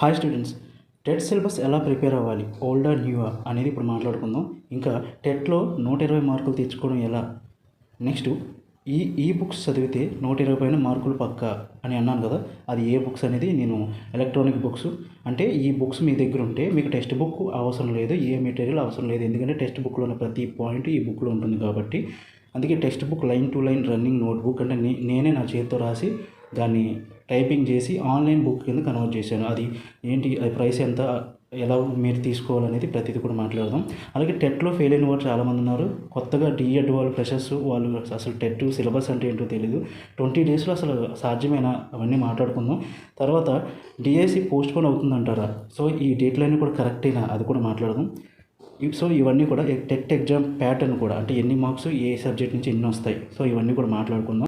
Hi students TET syllabus ఎలా prepare అవ్వాలి? ఓల్డా న్యూవా అనేది ఇప్పుడు మాట్లాడుకుందాం. ఇంకా టెట్లో నూట ఇరవై మార్కులు తెచ్చుకోవడం ఎలా? నెక్స్ట్ ఈ ఈ బుక్స్ చదివితే నూట ఇరవై పైన మార్కులు పక్క అని అన్నాను కదా? అది ఏ బుక్స్ అనేది? నేను ఎలక్ట్రానిక్ బుక్స్ అంటే ఈ బుక్స్ మీ దగ్గర ఉంటే మీకు టెక్స్ట్ బుక్ అవసరం లేదు ఏ మెటీరియల్ అవసరం లేదు. ఎందుకంటే టెక్స్ట్ బుక్లో ఉన్న ప్రతి పాయింట్ ఈ బుక్లో ఉంటుంది కాబట్టి. అందుకే textbook line to line running notebook అంటే నేనే నా చేతితో రాసి దాన్ని టైపింగ్ చేసి ఆన్లైన్ బుక్ కింద కన్వర్ట్ చేశాను. అది ఏంటి? అది ప్రైస్ ఎంత? ఎలా మీరు తీసుకోవాలనేది ప్రతిదీ కూడా మాట్లాడదాం. అలాగే టెట్లో ఫెయిల్ అయిన వాళ్ళు చాలామంది ఉన్నారు. కొత్తగా డిఎడ్ వాళ్ళు ఫ్రెషర్స్ వాళ్ళు అసలు టెట్ సిలబస్ అంటే ఏంటో తెలియదు ట్వంటీ డేస్లో అసలు సాధ్యమైన? అవన్నీ మాట్లాడుకుందాం. తర్వాత డిఎస్సి పోస్ట్ పోన్ అవుతుందంటారా? సో ఈ డేట్ లైన్ కూడా కరెక్టేనా? అది కూడా మాట్లాడదాం. సో ఇవన్నీ కూడా టెట్ ఎగ్జామ్ ప్యాటర్న్ కూడా అంటే ఎన్ని మార్క్స్ ఏ సబ్జెక్ట్ నుంచి ఎన్ని వస్తాయి? సో ఇవన్నీ కూడా మాట్లాడుకుందాం.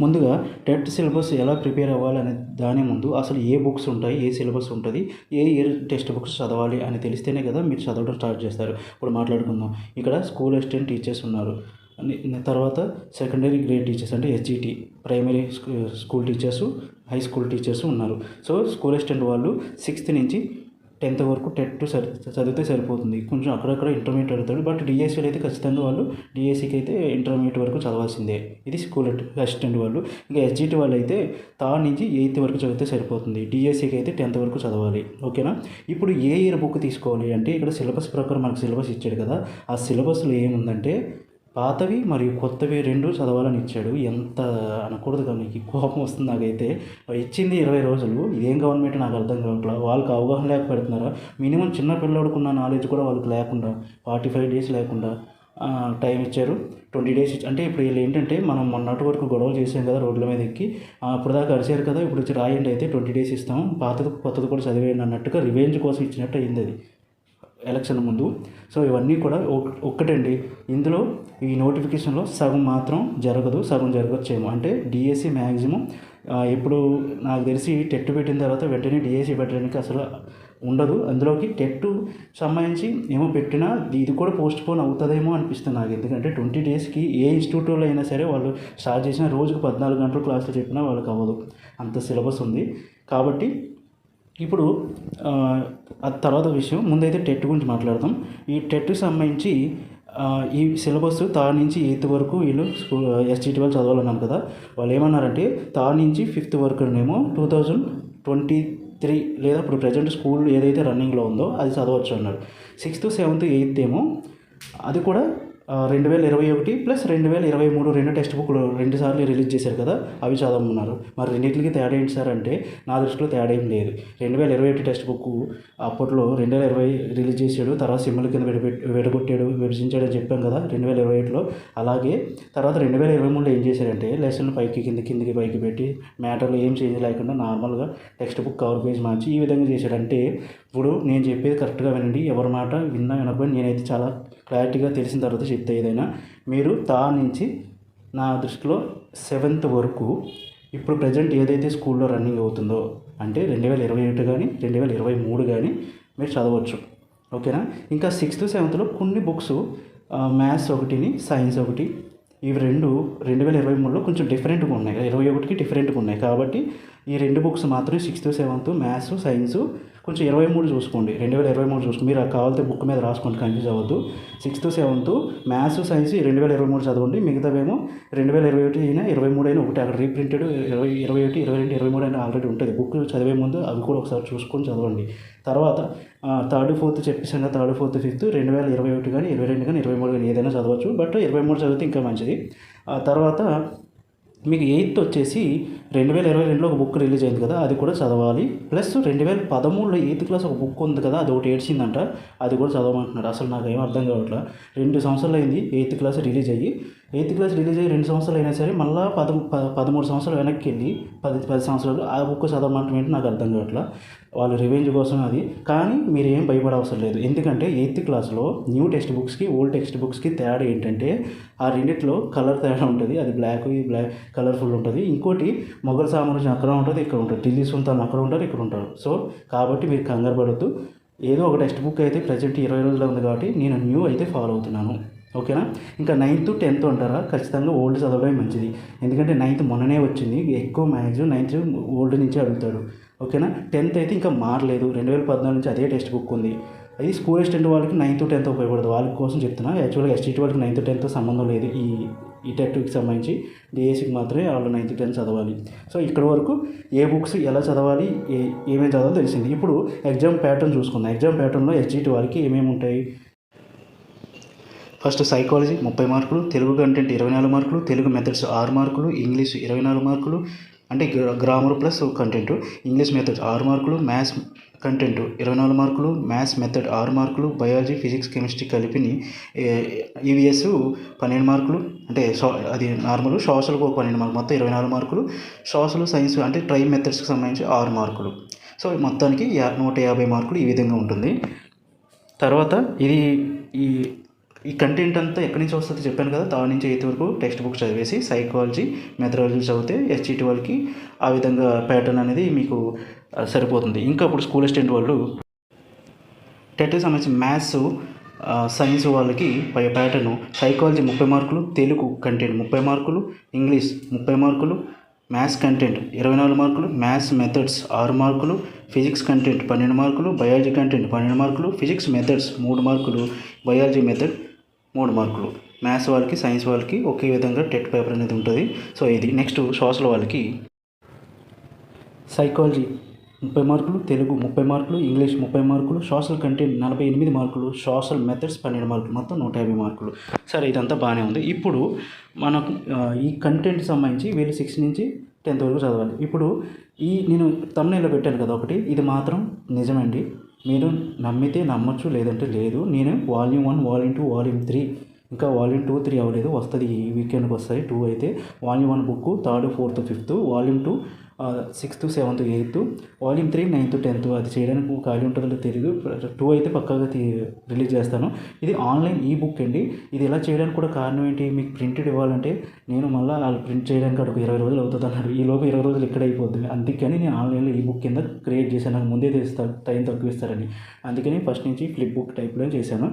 ముందుగా టెట్ సిలబస్ ఎలా ప్రిపేర్ అవ్వాలి అనే దాని ముందు అసలు ఏ బుక్స్ ఉంటాయి ఏ సిలబస్ ఉంటుంది ఏ ఇయర్ టెక్స్ట్ బుక్స్ చదవాలి అని తెలిస్తేనే కదా మీరు చదవడం స్టార్ట్ చేస్తారు. ఇప్పుడు మాట్లాడుకుందాం. ఇక్కడ స్కూల్ అసిస్టెంట్ టీచర్స్ ఉన్నారు. తర్వాత సెకండరీ గ్రేడ్ టీచర్స్ అంటే SGT primary school teachers high school teachers ఉన్నారు. సో స్కూల్ అసిస్టెంట్ వాళ్ళు సిక్స్త్ నుంచి టెన్త్ వరకు టెట్ సరి చదివితే సరిపోతుంది. కొంచెం అక్కడక్కడ ఇంటర్మీడియట్ అడుగుతాడు. బట్ డిఎస్సీలో అయితే ఖచ్చితంగా వాళ్ళు డిఎస్సీకి అయితే ఇంటర్మీడియట్ వరకు చదవాల్సిందే. ఇది స్కూల్ అసిస్టెంట్ వాళ్ళు. ఇంకా ఎస్జిటి వాళ్ళు అయితే థర్డ్ నుంచి ఎయిత్ వరకు చదివితే సరిపోతుంది. డిఎస్సీకి అయితే టెన్త్ వరకు చదవాలి. ఓకేనా? ఇప్పుడు ఏ ఇయర్ బుక్ తీసుకోవాలి అంటే ఇక్కడ సిలబస్ ప్రకారం మనకు సిలబస్ ఇచ్చాడు కదా. ఆ సిలబస్లో ఏముందంటే పాతవి మరియు కొత్తవి రెండు చదవాలని ఇచ్చాడు. ఎంత అనకూడదు కానీ నీకు? కోపం వస్తుంది నాకైతే. ఇచ్చింది ఇరవై రోజులు. ఇదేం గవర్నమెంట్ నాకు అర్థం కావట్లేదు వాళ్ళకి అవగాహన లేక పెడుతున్నారా మినిమం చిన్న పిల్లవాడుకున్న నాలెడ్జ్ కూడా వాళ్ళకి లేకుండా ఫార్టీ ఫైవ్ డేస్ లేకుండా టైం ఇచ్చారు. ట్వంటీ డేస్ ఇచ్చి అంటే ఇప్పుడు వీళ్ళు ఏంటంటే మనం మొన్నటి వరకు గొడవలు చేసాం కదా రోడ్ల మీద ఎక్కి అప్పుడు దాకా అరిచారు కదా ఇప్పుడు వచ్చి రాయండి అయితే ట్వంటీ డేస్ ఇస్తాం. పాతది కొత్తది కూడా చదివేయండి అన్నట్టుగా రివెంజ్ కోసం ఇచ్చినట్టు అయింది అది. ఎలక్షన్ ముందు. సో ఇవన్నీ కూడా ఒక్కటండి. ఇందులో ఈ నోటిఫికేషన్లో సగం మాత్రం జరగదు సగం జరగచ్చేమో. అంటే డిఎస్సి మ్యాక్సిమం ఇప్పుడు నాకు తెలిసి టెట్ పెట్టిన తర్వాత వెంటనే డిఎస్సి పెట్టడానికి అసలు ఉండదు. అందులోకి టెట్ సంబంధించి ఏమో పెట్టినా ఇది కూడా పోస్ట్ పోన్ అవుతుందేమో అనిపిస్తుంది నాకు. ఎందుకంటే ట్వంటీ డేస్కి ఏ ఇన్స్టిట్యూట్లో అయినా సరే వాళ్ళు స్టార్ట్ చేసిన రోజుకు పద్నాలుగు గంటలు క్లాసులు చెప్పినా వాళ్ళకి అవ్వదు. అంత సిలబస్ ఉంది. కాబట్టి ఇప్పుడు ఆ, తర్వాత విషయం. ముందైతే టెట్ గురించి మాట్లాడదాం. ఈ టెట్కి సంబంధించి ఈ సిలబస్ థర్డ్ నుంచి ఎయిత్ వరకు వీళ్ళు స్కూల్ ఎస్టీటీ వాళ్ళు చదవాలన్నాను కదా. వాళ్ళు ఏమన్నారంటే థర్డ్ నుంచి ఫిఫ్త్ వరకునేమో టూ థౌజండ్ ట్వంటీ త్రీ లేదా ఇప్పుడు ప్రజెంట్ స్కూల్ ఏదైతే రన్నింగ్లో ఉందో అది చదవచ్చు అన్నారు. సిక్స్త్ సెవెంత్ ఎయిత్ ఏమో అది కూడా రెండు వేల ఇరవై ఒకటి ప్లస్ రెండు వేల ఇరవై మూడు రెండు టెక్స్ట్ బుక్లు రెండు సార్లు రిలీజ్ చేశారు కదా అవి చదవమన్నారు. మరి రెండింటికి తేడా ఏంటి సార్ అంటే నా దృష్టిలో తేడా ఏం లేదు. రెండు వేల ఇరవై ఒకటి టెక్స్ట్ బుక్ అప్పట్లో రెండు వేల ఇరవై రిలీజ్ చేశాడు తర్వాత సిమ్మల కింద విడగొట్టాడు విభజించాడు అని చెప్పాం కదా రెండు వేల ఇరవై ఒకటిలో. అలాగే తర్వాత రెండు వేల ఇరవై మూడులో ఏం చేశారంటే లెసన్ పైకి కింద కిందకి పైకి పెట్టి మ్యాటర్లో ఏం చేంజ్ లేకుండా నార్మల్గా టెక్స్ట్ బుక్ కవర్ పేజ్ మార్చి ఈ విధంగా చేశాడు. అంటే ఇప్పుడు నేను చెప్పేది కరెక్ట్గా వినండి ఎవరి మాట విన్నా వినకపోయినా నేనైతే చాలా క్లారిటీగా తెలిసిన తర్వాత చెప్తే ఏదైనా మీరు తా నుంచి నా దృష్టిలో సెవెంత్ వరకు ఇప్పుడు ప్రజెంట్ ఏదైతే స్కూల్లో రన్నింగ్ అవుతుందో అంటే రెండు వేల ఇరవై ఒకటి కానీ రెండు వేల ఇరవై మూడు కానీ మీరు చదవచ్చు. ఓకేనా? ఇంకా సిక్స్త్ సెవెంత్లో కొన్ని బుక్స్ మ్యాథ్స్ ఒకటిని సైన్స్ ఒకటి ఇవి రెండు రెండు వేల ఇరవై మూడులో కొంచెం డిఫరెంట్గా ఉన్నాయి. ఇరవై ఒకటికి డిఫరెంట్గా ఉన్నాయి. కాబట్టి ఈ రెండు బుక్స్ మాత్రం సిక్స్త్ సెవెంత్ మ్యాథ్స్ సైన్స్ కొంచెం ఇరవై మూడు చూసుకోండి. రెండు వేల ఇరవై మూడు చూసుకోండి. మీరు కావాలంటే బుక్ మీద రాసుకోండి. కన్ఫ్యూజ్ అవ్వద్దు. సిక్స్త్ సెవెంత్ మ్యాథ్స్ సైన్స్ రెండు వేల ఇరవై మూడు చదవండి. మిగతావేమో రెండు వేల ఇరవై ఒకటి అయినా ఇరవై మూడు అయినా ఒకటి. అక్కడ రీప్రింటెడ్ ఇరవై ఇరవై ఒకటి ఇరవై రెండు ఇరవై మూడు అయినా ఆల్రెడీ ఉంటుంది. బుక్ చదివే ముందు అవి కూడా ఒకసారి చూసుకొని చదవండి. తర్వాత థర్డ్ ఫోర్త్ చెప్పేసాను కదా థర్డ్ ఫోర్త్ ఫిఫ్త్ రెండు వేల ఇరవై ఒకటి కానీ ఇరవై రెండు కానీ ఇరవై మూడు కానీ ఏదైనా చదవచ్చు. బట్ ఇరవై మూడు చదివితే ఇంకా మంచిది. ఆ తర్వాత మీకు ఎయిత్ వచ్చేసి రెండు వేల ఇరవై రెండులో ఒక బుక్ రిలీజ్ అయింది కదా అది కూడా చదవాలి. ప్లస్ రెండు వేల పదమూడులో ఎయిత్ క్లాస్ ఒక బుక్ ఉంది కదా అది ఒకటి ఏడ్చిందంట అది కూడా చదవమంటున్నారు. అసలు నాకు ఏం అర్థం కావట్లేదు రెండు సంవత్సరాలు అయింది ఎయిత్ క్లాస్ రిలీజ్ అయ్యి. ఎయిత్ క్లాస్ రిలీజ్ అయ్యి రెండు సంవత్సరాలు అయినా సరే మళ్ళీ పద ప- పదమూడు సంవత్సరాలు వెనక్కి వెళ్ళి పది పది సంవత్సరాలు ఆ బుక్ చదవమంటే నాకు అర్థం కావట్లేదు వాళ్ళు రివెంజ్ కోసం అది. కానీ మీరు ఏం భయపడవసరం లేదు. ఎందుకంటే ఎయిత్ క్లాస్లో న్యూ టెక్స్ట్ బుక్స్కి ఓల్డ్ టెక్స్ట్ బుక్స్కి తేడా ఏంటంటే ఆ రెండిట్లో కలర్ తేడా ఉంటుంది. అది బ్లాక్ ఈ బ్లాక్ కలర్ఫుల్ ఉంటుంది. ఇంకోటి మొఘల్ సామ్రాజ్యం అక్కడ ఉంటుంది ఇక్కడ ఉంటుంది. ఢిల్లీ సుల్తాన్ అక్కడ ఉంటారు ఇక్కడ ఉంటారు. సో కాబట్టి మీరు కంగారు పడద్దు. ఏదో ఒక టెక్స్ట్ బుక్ అయితే ప్రజెంట్ ఇరవై రోజులు ఉంది కాబట్టి నేను న్యూ అయితే ఫాలో అవుతున్నాను. ఓకేనా? ఇంకా నైన్త్ టెన్త్ అంటారా? ఖచ్చితంగా ఓల్డ్ చదవడమే మంచిది. ఎందుకంటే నైన్త్ మొన్ననే వచ్చింది. ఎక్కువ మ్యాక్సిమం నైన్త్ ఓల్డ్ నుంచే అడుగుతాడు. ఓకేనా? టెన్త్ అయితే ఇంకా మారలేదు. రెండు వేల పద్నాలుగు నుంచి అదే టెక్స్ట్ బుక్ ఉంది. అది స్కూల్ అసిస్టెంట్ వాళ్ళకి నైన్త్ టెన్త్ ఉపయోగపడదు. వాళ్ళ కోసం చెప్తున్నా. యాక్చువల్గా ఎస్టీటీ వాళ్ళకి నైన్త్ టెన్త్ సంబంధం లేదు. ఈ ఈ టెట్కి సంబంధించి డిఎస్సికి మాత్రమే వాళ్ళు నైన్త్ టెన్త్ చదవాలి. సో ఇక్కడ వరకు ఏ బుక్స్ ఎలా చదవాలి ఏ ఏమేమి చదవాలో తెలిసింది. ఇప్పుడు ఎగ్జామ్ ప్యాటర్న్ చూసుకుందాం. ఎగ్జామ్ ప్యాటర్న్లో ఎస్జిటి వాళ్ళకి ఏమేమి ఉంటాయి? ఫస్ట్ సైకాలజీ ముప్పై మార్కులు తెలుగు కంటెంట్ ఇరవై నాలుగు మార్కులు తెలుగు మెథడ్స్ ఆరు మార్కులు ఇంగ్లీష్ ఇరవై నాలుగు మార్కులు అంటే grammar plus content English methods ఆరు మార్కులు మ్యాథ్స్ కంటెంట్ ఇరవై నాలుగు మార్కులు మ్యాథ్స్ మెథడ్ ఆరు మార్కులు బయాలజీ ఫిజిక్స్ కెమిస్ట్రీ కలిపిని ఈవీఎస్ పన్నెండు మార్కులు అంటే అది నార్మల్ సోషల్కి ఒక పన్నెండు మార్కులు మొత్తం ఇరవై నాలుగు మార్కులు సోషల్ సైన్స్ అంటే ట్రై మెథడ్స్కి సంబంధించి ఆరు మార్కులు. సో మొత్తానికి నూట యాభై మార్కులు ఈ విధంగా ఉంటుంది. తర్వాత ఇది ఈ ఈ కంటెంట్ అంతా ఎక్కడి నుంచి వస్తుందో చెప్పాను కదా థర్డ్ నుంచి ఎయిత్ వరకు టెక్స్ట్ బుక్ చదివేసి సైకాలజీ మెథడాలజీ చదివితే ఎస్జిటి వాళ్ళకి ఆ విధంగా ప్యాటర్న్ అనేది మీకు సరిపోతుంది. ఇంకా ఇప్పుడు స్కూల్ అసిస్టెంట్ వాళ్ళు టెట్కి సంబంధించి మ్యాథ్స్ సైన్స్ వాళ్ళకి పై ప్యాటర్ను సైకాలజీ ముప్పై మార్కులు తెలుగు కంటెంట్ ముప్పై మార్కులు ఇంగ్లీష్ ముప్పై మార్కులు మ్యాథ్స్ కంటెంట్ ఇరవై నాలుగు మార్కులు మ్యాథ్స్ మెథడ్స్ ఆరు మార్కులు ఫిజిక్స్ కంటెంట్ పన్నెండు మార్కులు బయాలజీ కంటెంట్ పన్నెండు మార్కులు ఫిజిక్స్ మెథడ్స్ మూడు మార్కులు బయాలజీ మెథడ్ మూడు మార్కులు. మ్యాథ్స్ వాళ్ళకి సైన్స్ వాళ్ళకి ఒకే విధంగా టెట్ పేపర్ అనేది ఉంటుంది. సో ఇది నెక్స్ట్ సోషల్ వాళ్ళకి. సైకాలజీ ముప్పై మార్కులు తెలుగు ముప్పై మార్కులు ఇంగ్లీష్ ముప్పై మార్కులు సోషల్ కంటెంట్ నలభై ఎనిమిది మార్కులు సోషల్ మెథడ్స్ పన్నెండు మార్కులు మొత్తం నూట యాభై మార్కులు. సరే ఇదంతా బాగానే ఉంది. ఇప్పుడు మనకు ఈ కంటెంట్ సంబంధించి వీళ్ళు సిక్స్ నుంచి టెన్త్ వరకు చదవాలి. ఇప్పుడు ఈ నేను తమిళలో పెట్టాను కదా ఒకటి. ఇది మాత్రం నిజమండి. మీరు నమ్మితే నమ్మొచ్చు లేదంటే లేదు. నేను volume one volume two volume three ఇంకా వాల్యూమ్ టూ త్రీ అవ్వలేదు. వస్తుంది ఈ వీకెండ్కి వస్తాయి టూ అయితే. Volume one book third fourth fifth. Volume two sixth seventh eighth volume three ninth tenth అది చేయడానికి ఖాళీ ఉంటుందో తెలియదు టూ అయితే పక్కాగా రిలీజ్ చేస్తాను. ఇది ఆన్లైన్ ఈ బుక్ అండి. ఇది ఎలా చేయడానికి కూడా కారణం ఏంటి? మీకు ప్రింటెడ్ ఇవ్వాలంటే నేను మళ్ళీ వాళ్ళు ప్రింట్ చేయడానికి అడుగు ఇరవై రోజులు అవుతుంది అన్నాడు ఈ లోపు ఇరవై రోజులు ఇక్కడ అయిపోతుంది. అందుకని నేను ఆన్లైన్లో ఈ బుక్ కింద క్రియేట్ చేశాను. నాకు ముందే తెస్తా టైం తక్కువ ఇస్తారని అందుకని ఫస్ట్ నుంచి ఫ్లిప్ బుక్ టైప్లో చేశాను.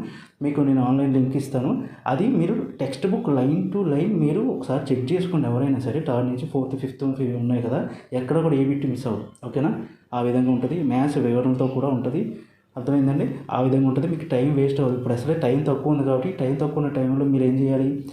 మీకు నేను ఆన్లైన్ లింక్ ఇస్తాను. అది మీరు textbook line to line మీరు ఒకసారి చెక్ చేసుకోండి ఎవరైనా సరే థర్డ్ నుంచి ఫోర్త్ ఫిఫ్త్ ఉన్నాయి కదా ఎక్కడ కూడా ఏ బిట్ మిస్ అవ్వదు. ఓకేనా? ఆ విధంగా ఉంటుంది. మ్యాథ్స్ వివరణతో కూడా ఉంటుంది. అర్థమైందండి? ఆ విధంగా ఉంటుంది. మీకు టైం వేస్ట్ అవ్వదు. ఇప్పుడు అసలే టైం తక్కువ ఉంది కాబట్టి టైం తక్కువ ఉన్న టైంలో మీరు ఏం చేయాలి?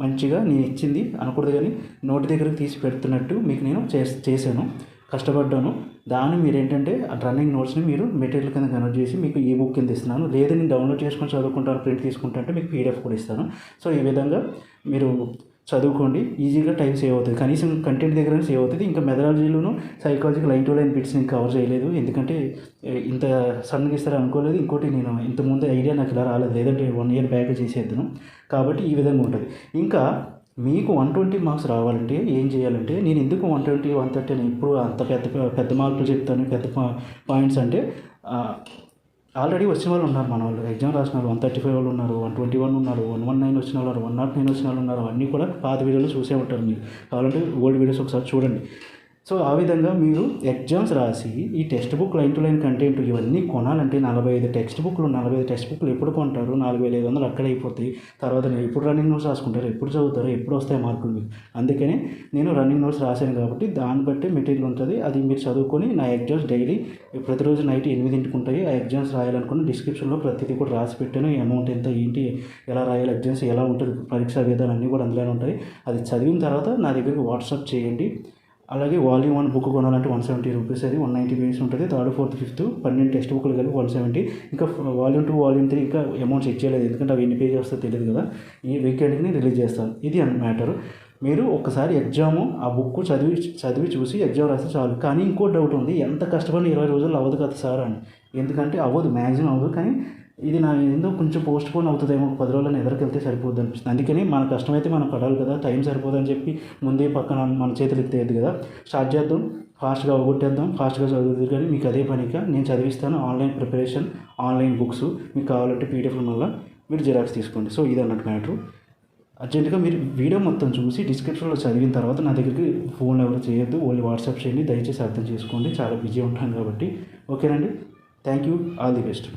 మంచిగా నేను ఇచ్చింది అనకూడదు కానీ నోటి దగ్గరకు తీసి పెడుతున్నట్టు మీకు నేను చేస్ చేశాను. కష్టపడ్డాను. దాన్ని మీరు ఏంటంటే ఆ రన్నింగ్ నోట్స్ని మీరు మెటీరియల్ కింద కన్వర్ట్ చేసి మీకు ఈ బుక్ కింద ఇస్తున్నాను. లేదా నేను డౌన్లోడ్ చేసుకొని చదువుకుంటాను ప్రింట్ తీసుకుంటా అంటే మీకు పీడిఎఫ్ కూడా ఇస్తాను. సో ఈ విధంగా మీరు చదువుకోండి ఈజీగా టైం సేవ్ అవుతుంది. కనీసం కంటెంట్ దగ్గర సేవ్ అవుతుంది. ఇంకా మెథడాలజీలోను సైకాలజీకి లైన్ టు లైన్ బిట్స్ నేను కవర్ చేయలేదు. ఎందుకంటే ఇంత సడన్గా ఇస్తారని అనుకోలేదు. ఇంకోటి నేను ఇంతకుముందు ఐడియా నాకు ఇలా రాలేదు. లేదంటే వన్ ఇయర్ బ్యాక్ చేసేద్దాను. కాబట్టి ఈ విధంగా ఉంటుంది. ఇంకా మీకు వన్ ట్వంటీ మార్క్స్ రావాలంటే ఏం చేయాలంటే నేను ఎందుకు వన్ ట్వంటీ వన్ థర్టీ అని ఇప్పుడు అంత పెద్ద పెద్ద మార్కులు చెప్తాను పెద్ద పాయింట్స్ అంటే ఆల్రెడీ వచ్చిన వాళ్ళు ఉన్నారు మన వాళ్ళు. ఎగ్జామ్ రాసిన వాళ్ళు వన్ థర్టీ ఫైవ్ వాళ్ళు ఉన్నారు వన్ ట్వంటీ వన్ ఉన్నారు వన్ వన్ నైన్ వచ్చిన వాళ్ళు వన్ నాట్ నైన్ వచ్చిన వాళ్ళు ఉన్నారు. అన్నీ కూడా పాత వీడియోలు చూసే ఉంటారు మీరు. కావాలంటే ఓల్డ్ వీడియోస్ ఒకసారి చూడండి. సో ఆ విధంగా మీరు ఎగ్జామ్స్ రాసి ఈ textbook line to line content ఇవన్నీ కొనాలంటే నలభై ఐదు టెక్స్ట్ బుక్లు నలభై ఐదు టెక్స్ట్ బుక్లు ఎప్పుడు కొంటారు? నాలుగు వేల ఐదు వందలు అక్కడ అయిపోతాయి. తర్వాత నేను ఎప్పుడు రన్నింగ్ నోట్స్ రాసుకుంటారు? ఎప్పుడు చదువుతారు? ఎప్పుడు వస్తాయి మార్కులు మీకు? అందుకనే నేను రన్నింగ్ నోట్స్ రాశాను కాబట్టి దాన్ని బట్టి మెటీరియల్ ఉంటుంది. అది మీరు చదువుకొని నా ఎగ్జామ్స్ డైలీ ప్రతిరోజు నైట్ ఎనిమిదింటికి ఉంటాయి. ఆ ఎగ్జామ్స్ రాయాలనుకున్న డిస్క్రిప్షన్లో ప్రతిదీ కూడా రాసి పెట్టాను. అమౌంట్ ఎంత ఏంటి ఎలా రాయాలి ఎగ్జామ్స్ ఎలా ఉంటుంది పరీక్షా విధానం అన్నీ కూడా అందులోనే ఉంటాయి. అది చదివిన తర్వాత నా దగ్గరికి వాట్సాప్ చేయండి. అలాగే వాల్యూమ్ వన్ బుక్ కొనాలంటే వన్ సెవెంటీ రూపీస్ అది వన్ నైంటీ పేజెస్ ఉంటుంది. థర్డ్ ఫోర్త్ ఫిఫ్త్ పన్నెండు టెక్స్ట్ బుక్లు కలిపి వన్ సెవెంటీ ఇంకా వాల్యూమ్ టూ వాల్యూమ్ త్రీ ఇంకా అమౌంట్ చెక్ చేయలేదు. ఎందుకంటే అవి ఎన్ని పేజీ వస్తుందో తెలియదు కదా. ఈ వీకెండ్కి రిలీజ్ చేస్తాను ఇది అన్న మ్యాటర్ మీరు ఒకసారి ఎగ్జాము ఆ బుక్ చదివి చదివి చూసి ఎగ్జామ్ రాస్తే చాలు. కానీ ఇంకో డౌట్ ఉంది. ఎంత కష్టపడి ఇరవై రోజుల్లో అవ్వదు కదా సార్ అని. ఎందుకంటే అవ్వదు మ్యాక్సిమం అవ్వదు. కానీ ఇది నా ఏందో కొంచెం పోస్ట్ పోన్ అవుతుందేమో పది రోజులను ఎదురుకెళ్తే సరిపోద్ది అనిపిస్తుంది. అందుకని మన కష్టమైతే మనం పడాలి కదా టైం సరిపోదని చెప్పి ముందే పక్కన మన చేతులు ఎత్తేది కదా. స్టార్ట్ చేద్దాం ఫాస్ట్గా ఒగొట్టేద్దాం ఫాస్ట్గా చదువుతుంది కానీ మీకు అదే పనిక నేను చదివిస్తాను ఆన్లైన్ ప్రిపరేషన్ ఆన్లైన్ బుక్స్ మీకు కావాలంటే పీడిఎఫ్ వల్ల మీరు జిరాక్స్ తీసుకోండి. సో ఇది అన్నట్టు మ్యాటర్ అర్జెంటుగా మీరు వీడియో మొత్తం చూసి డిస్క్రిప్షన్లో చదివిన తర్వాత నా దగ్గరికి ఫోన్ ఎవరు చేయొద్దు ఓన్లీ వాట్సాప్ చేయండి దయచేసి అర్థం చేసుకోండి. చాలా బిజీ ఉంటాను కాబట్టి. ఓకేనండి thank you all the best